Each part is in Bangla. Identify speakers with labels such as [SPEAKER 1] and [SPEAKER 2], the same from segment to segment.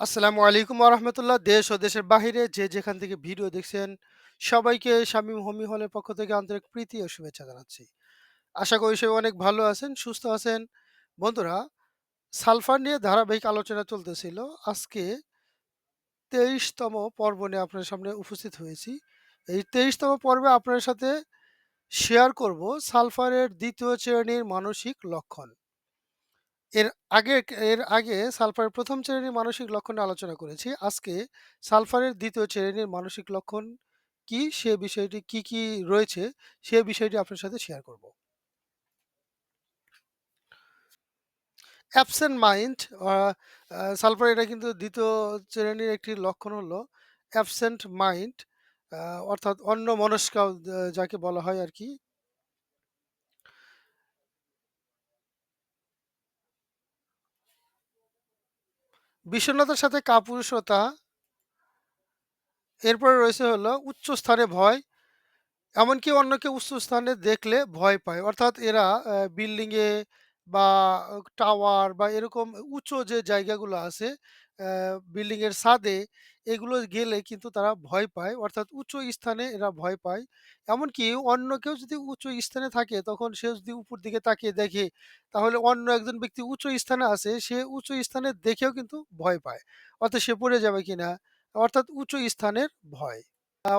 [SPEAKER 1] আসসালামু আলাইকুম রাহমাতুল্লাহ। দেশ ও দেশের বাহিরে যে যেখান থেকে ভিডিও দেখছেন, সবাইকে শামীম হোমি হলের পক্ষ থেকে আন্তরিক প্রীতি ও শুভেচ্ছা জানাচ্ছি। আশা করি সবাই অনেক ভালো আছেন, সুস্থ আছেন। বন্ধুরা, সালফার নিয়ে ধারাবাহিক আলোচনা চলতেছিল। আজকে তেইশতম পর্ব নিয়ে আপনার সামনে উপস্থিত হয়েছি। এই তেইশতম পর্বে আপনার সাথে শেয়ার করব সালফারের দ্বিতীয় শ্রেণির মানসিক লক্ষণ। এর আগে এর আগে সালফারের প্রথম শ্রেণির মানসিক লক্ষণ আলোচনা করেছি। আজকে সালফারের দ্বিতীয় শ্রেণির মানসিক লক্ষণ কি? সে বিষয়টি কি, কি রয়েছে? সে বিষয়টি আপনার সাথে শেয়ার করব। অ্যাবসেন্ট মাইন্ড সালফার এটা কিন্তু দ্বিতীয় শ্রেণির একটি লক্ষণ হলো অ্যাবসেন্ট মাইন্ড অর্থাৎ অন্যমনস্ক আ যাকে বলা হয় আরকি। বিষণ্ণতার সাথে কাপুরুষতা, এরপরে রয়েছে হলো উচ্চ স্থানে ভয়। এমনকি অন্যকে উচ্চ স্থানে দেখলে ভয় পায়। অর্থাৎ এরা অ্যা বিল্ডিং এ বা টাওয়ার বা এরকম উঁচু যে জায়গাগুলো আছে, বিল্ডিং এর ছাদে এগুলো গেলে কিন্তু তারা ভয় পায়। অর্থাৎ উঁচু স্থানে এরা ভয় পায়। এমনকি অন্য কেউ যদি উঁচু স্থানে থাকে তখন সে যদি উপর দিকে তাকিয়ে দেখে, তাহলে অন্য একজন ব্যক্তি উঁচু স্থানে আছে, সে উঁচু স্থানে দেখেও কিন্তু ভয় পায়। অর্থাৎ সে পড়ে যাবে কিনা? অর্থাৎ উঁচু স্থানের ভয়।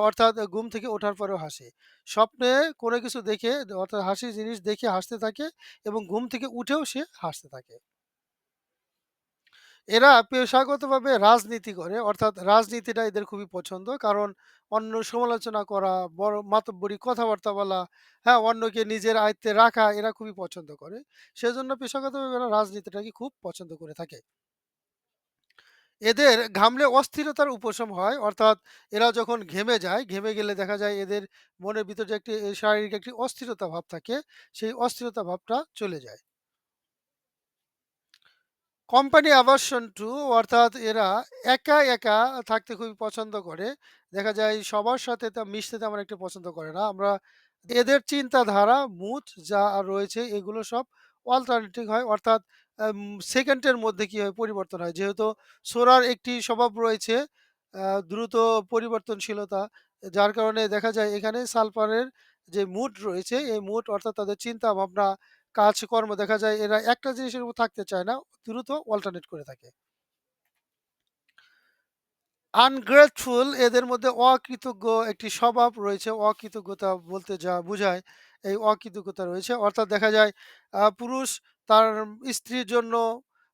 [SPEAKER 1] অর্থাৎ ঘুম থেকে ওঠার পরেও হাসে। স্বপ্নে কোনো কিছু দেখে অর্থাৎ হাসির জিনিস দেখে হাসতে থাকে এবং ঘুম থেকে উঠেও সে হাসতে থাকে। এরা পেশাগতভাবে রাজনীতি করে অর্থাৎ রাজনীতিটা এদের খুবই পছন্দ। কারণ অন্য সমালোচনা করা, বড় মাতব্বরি কথাবার্তা বলা, হ্যাঁ? অন্যকে নিজের আয়ত্তে রাখা এরা খুবই পছন্দ করে। সেজন্য পেশাগতভাবে এরা রাজনীতিটাকে খুব পছন্দ করে থাকে। এদের ঘামলে অস্থিরতার উপশম হয়। অর্থাৎ এরা যখন ঘেমে যায়, ঘেমে গেলে দেখা যায় এদের মনের ভিতর যে একটি শারীরিক একটি অস্থিরতা ভাব থাকে, সেই অস্থিরতা ভাবটা চলে যায়। কোম্পানি আবাসন টু অর্থাৎ এরা একা, একা থাকতে খুবই পছন্দ করে। দেখা যায় সবার সাথে তা মিশতে তেমন একটা পছন্দ করে না। আমরা এদের চিন্তাধারা, মুড যা রয়েছে এগুলো সব অল্টারনেটিভ হয়। অর্থাৎ সেকেন্ডের মধ্যে কি হয় পরিবর্তন হয়। যেহেতু সোরার একটি স্বভাব রয়েছে দ্রুত পরিবর্তনশীলতা। যার কারণে দেখা যায় এখানে সালফারের যে মুড রয়েছে এই মুড অর্থাৎ তাদের চিন্তাভাবনা, কাজকর্ম দেখা যায় এরা একটা জিনিসের উপর থাকতে চায় না। দ্রুত অল্টারনেট করে থাকে। আনগ্রেটফুল এদের মধ্যে অকৃতজ্ঞ একটি স্বভাব রয়েছে। অকৃতজ্ঞতা বলতে যা বোঝায় এই অকৃতজ্ঞতা রয়েছে। অর্থাৎ দেখা যায় পুরুষ তার স্ত্রীর জন্য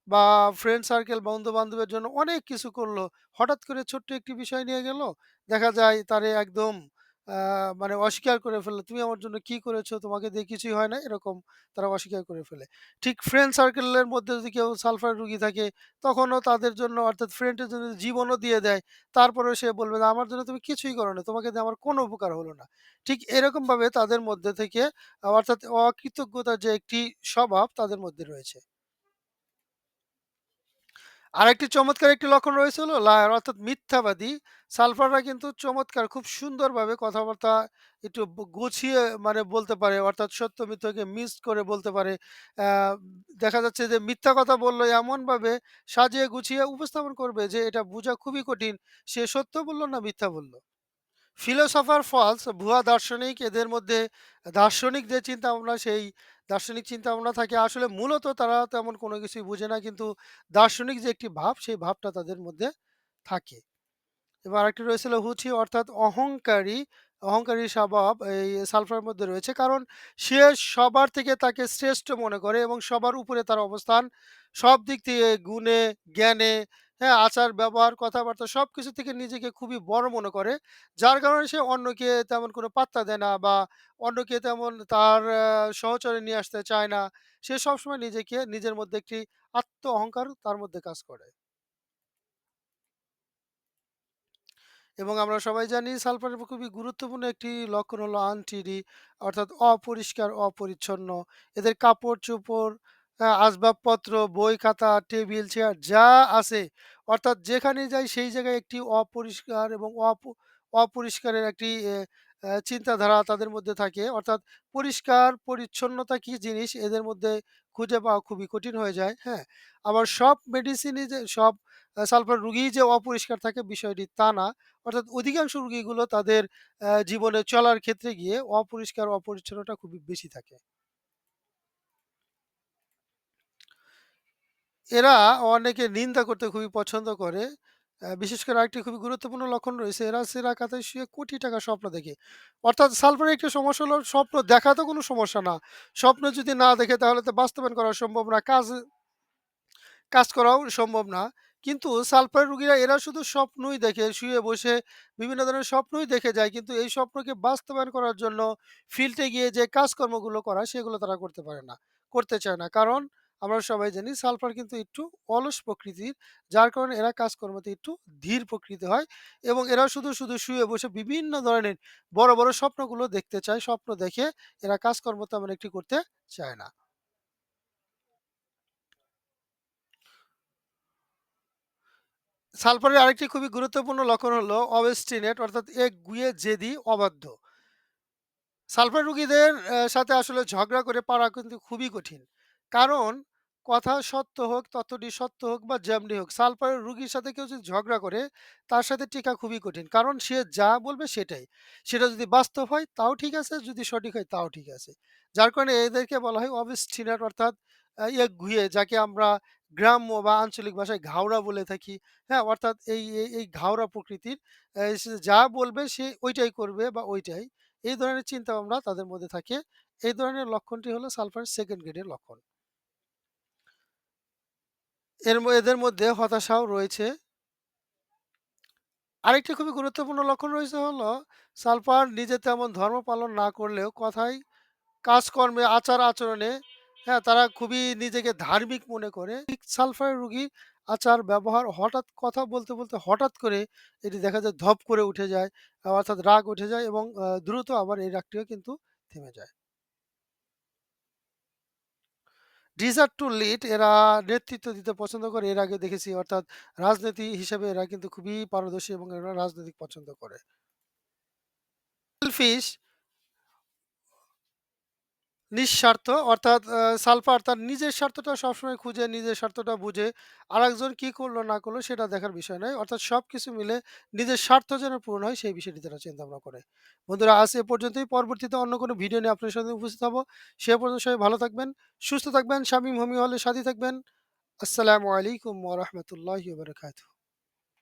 [SPEAKER 1] বা ফ্রেন্ড সার্কেল বন্ধু-বান্ধবের জন্য অনেক কিছু করল হঠাৎ করে ছোট্ট একটি বিষয় নিয়ে গেল। দেখা যায় তারে একদম মানে অস্বীকার করে ফেলল। "তুমি আমার জন্য কি করেছ? তোমাকে দিয়ে কিছুই হয় না।" এরকম তারা অস্বীকার করে ফেলে। ঠিক ফ্রেন্ড সার্কেলের মধ্যে যদি কেউ সালফার রুগী থাকে তখনও তাদের জন্য অর্থাৎ ফ্রেন্ডের জন্য জীবনও দিয়ে দেয়। তারপরেও সে বলবে যে, "আমার জন্য তুমি কিছুই করো না তোমাকে দিয়ে আমার কোনো উপকার হলো না।" ঠিক এরকমভাবে তাদের মধ্যে থেকে অর্থাৎ অকৃতজ্ঞতার যে একটি স্বভাব তাদের মধ্যে রয়েছে। আরেকটি চমৎকার একটি লক্ষণ রয়েছে হলো লায়ার, অর্থাৎ মিথ্যাবাদী। সালফাররা কিন্তু চমৎকার, খুব সুন্দরভাবে কথাবার্তা একটু গুছিয়ে মানে বলতে পারে, অর্থাৎ সত্য মিথ্যকে মিস করে বলতে পারে। দেখা যাচ্ছে যে মিথ্যা কথা বলল এমনভাবে সাজিয়ে গুছিয়ে উপস্থাপন করবে যে এটা বোঝা খুবই কঠিন। সে সত্য বলল না মিথ্যা বলল। ফিলোসোফার ফলস ভুয়া দার্শনিক এদের মধ্যে দার্শনিক যে চিন্তাভাবনা সেই দার্শনিক চিন্তাভাবনা থাকে আসলে মূলত তারা তেমন কোনো কিছুই বুঝে না কিন্তু দার্শনিক যে একটি ভাব সেই ভাবটা তাদের মধ্যে থাকে। এবার আরেকটি রয়েছিল হুচি অর্থাৎ অহংকারী, অহংকারী স্বভাব এই সালফারের মধ্যে রয়েছে। কারণ সে সবার থেকে তাকে শ্রেষ্ঠ মনে করে এবং সবার উপরে তার অবস্থান। সব দিক থেকে গুণে, জ্ঞানে, হ্যাঁ, আচার, ব্যবহার, কথাবার্তা সবকিছু থেকে নিজেকে খুবই বড় মনে করে। যার কারণে সে অন্যকে তেমন কোনো পাত্তা দেয় না বা অন্যকে তেমন তার সহচরে নিয়ে আসতে চায় না। সে সবসময় নিজেকে নিজের মধ্যে একটি আত্ম অহংকার তার মধ্যে কাজ করে। এবং আমরা সবাই জানি সালফারের খুবই গুরুত্বপূর্ণ একটি লক্ষণ হলো আনটিডি অর্থাৎ অপরিষ্কার, অপরিচ্ছন্ন। এদের কাপড়-চোপড়, আ আসবাবপত্র, বই, খাতা, টেবিল, চেয়ার যা আছে অর্থাৎ যেখানে যাই সেই জায়গায় একটি অপরিষ্কার এবং অপ অপরিষ্কারের একটি চিন্তাধারা তাদের মধ্যে থাকে। অর্থাৎ পরিষ্কার পরিচ্ছন্নতা কি জিনিস এদের মধ্যে খুঁজে পাওয়া খুবই কঠিন হয়ে যায়। হ্যাঁ? আবার সব মেডিসিনই যে সব সালফার রোগীই যে অপরিষ্কার থাকে বিষয়টি তা না। অর্থাৎ অধিকাংশ রুগীগুলো তাদের জীবনে চলার ক্ষেত্রে গিয়ে অপরিষ্কার, অপরিচ্ছন্নতা খুবই বেশি থাকে। এরা অনেকে নিন্দা করতে খুবই পছন্দ করে। বিশেষ করে আরেকটি খুবই গুরুত্বপূর্ণ লক্ষণ রয়েছে। এরা সেরা কাঁথায় শুয়ে কোটি টাকার স্বপ্ন দেখে। অর্থাৎ সালফারের একটি সমস্যা হলো স্বপ্ন দেখা তো কোনো সমস্যা না। স্বপ্ন যদি না দেখে তাহলে তো বাস্তবায়ন করা সম্ভব না। কাজ কাজ করাও সম্ভব না। কিন্তু সালফার রুগীরা এরা শুধু স্বপ্নই দেখে, শুয়ে বসে বিভিন্ন ধরনের স্বপ্নই দেখে যায়। কিন্তু এই স্বপ্নকে বাস্তবায়ন করার জন্য ফিল্ডে গিয়ে যে কাজকর্মগুলো করা, সেগুলো তারা করতে পারে না, করতে চায় না। কারণ আমরা সবাই জানি সালফার কিন্তু একটু অলস প্রকৃতির। যার কারণে এরা কাজকর্মতে একটু ধীর প্রকৃতি হয় এবং এরা শুধু, শুধু শুয়ে বসে বিভিন্ন ধরনের বড়, বড় স্বপ্নগুলো দেখতে চায়। স্বপ্ন দেখে এরা কাজকর্ম তেমন একটি করতে চায় না। সালফারের আরেকটি খুবই গুরুত্বপূর্ণ লক্ষণ হলো obstinate অর্থাৎ একগুঁয়ে, জেদি, অবাধ্য। সালফার রুগীদের সাথে আসলে ঝগড়া করে পারা কিন্তু খুবই কঠিন। কারণ কথা সত্য হোক, তথ্যটি সত্য হোক বা যেমনি হোক, সালফারের রুগীর সাথে কেউ যদি ঝগড়া করে, তার সাথে টিকা খুবই কঠিন। কারণ সে যা বলবে সেটাই। সেটা যদি বাস্তব হয় তাও ঠিক আছে, যদি সঠিক হয় তাও ঠিক আছে। যার কারণে এদেরকে বলা হয় obstinate অর্থাৎ আ একগুঁয়ে যাকে আমরা গ্রাম্য বা আঞ্চলিক ভাষায় ঘাওড়া বলে থাকি। হ্যাঁ? অর্থাৎ এই এই ঘাওড়া প্রকৃতির। যা বলবে সে ওইটাই করবে বা ওইটাই এই ধরনের চিন্তাভাবনা তাদের মধ্যে থাকে। এই ধরনের লক্ষণটি হলো সালফার সেকেন্ড গ্রেডের লক্ষণ। এর এদের মধ্যে হতাশাও রয়েছে। আরেকটি খুবই গুরুত্বপূর্ণ লক্ষণ রয়েছে হলো সালফার নিজে তেমন ধর্ম পালন না করলেও কথায়, কাজকর্মে, আচার-আচরণে হ্যাঁ, তারা খুবই নিজেকে ধার্মিক মনে করে। সালফারের রোগীর আচার, ব্যবহার হঠাৎ কথা বলতে, বলতে হঠাৎ করে এটি দেখা যায় ধপ করে উঠে যায়। অর্থাৎ রাগ উঠে যায় এবং দ্রুত আবার এই রাগটিও কিন্তু থেমে যায়। ডিজায়ার টু লিড এরা নেতৃত্ব দিতে পছন্দ করে। এর আগে দেখেছি, অর্থাৎ রাজনীতি হিসেবে এরা কিন্তু খুবই পারদর্শী এবং এরা রাজনৈতিক পছন্দ করে। সেলফিশ নিঃস্বার্থ অর্থাৎ সালফার তার নিজের স্বার্থটা সবসময় খুঁজে, নিজের স্বার্থটা বুঝে। আরেকজন কি করল না করল সেটা দেখার বিষয় নয়। অর্থাৎ সব কিছু মিলে নিজের স্বার্থ যেন পূরণ হয় সেই বিষয়টি তারা চিন্তা-ভাবনা করে। বন্ধুরা আজ এ পর্যন্তই। পরবর্তীতে অন্য কোনো ভিডিও নিয়ে আপনার সামনে উপস্থিত হব। সে পর্যন্ত সবাই ভালো থাকবেন, সুস্থ থাকবেন, স্বামী হোমিও হলে সাথেই থাকবেন। আসসালামু আলাইকুম ওয়া রাহমাতুল্লাহি ওয়া বারাকাতুহু।